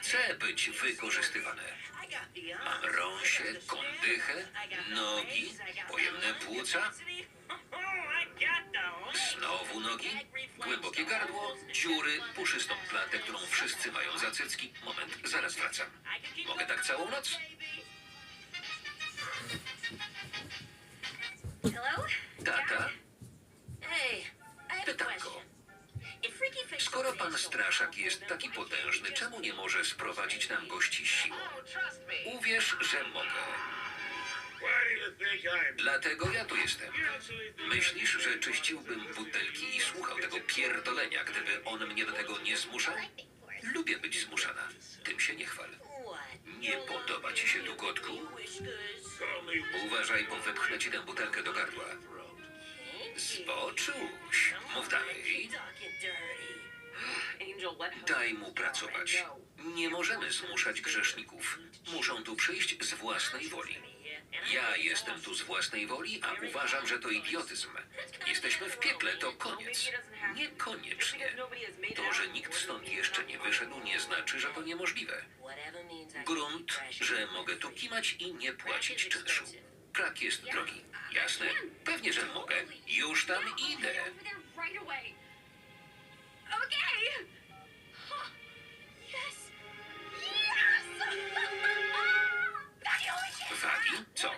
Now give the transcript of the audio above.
chce być wykorzystywane. Mam rąsie, kondychę, nogi, pojemne płuca, znowu nogi, głębokie gardło, dziury, puszystą klatę, którą wszyscy mają za cycki. Moment, zaraz wracam. Mogę tak całą noc? Skoro pan Straszak jest taki potężny, czemu nie może sprowadzić nam gości siłą? Uwierz, że mogę. Dlatego ja tu jestem. Myślisz, że czyściłbym butelki i słuchał tego pierdolenia, gdyby on mnie do tego nie zmuszał? Lubię być zmuszana. Tym się nie chwal. Nie podoba ci się me Uważaj, bo wepchnę ci tę butelkę do gardła. Zboczuś. Daj mu pracować. Nie możemy zmuszać grzeszników. Muszą tu przyjść z własnej woli. Ja jestem tu z własnej woli, a uważam, że to idiotyzm. Jesteśmy w piekle, to koniec. Niekoniecznie. To, że nikt stąd jeszcze nie wyszedł, nie znaczy, że to niemożliwe. Grunt, że mogę tu kimać i nie płacić czynszu. Krak jest drogi. Jasne? Pewnie, że mogę. Już tam idę. Okay. So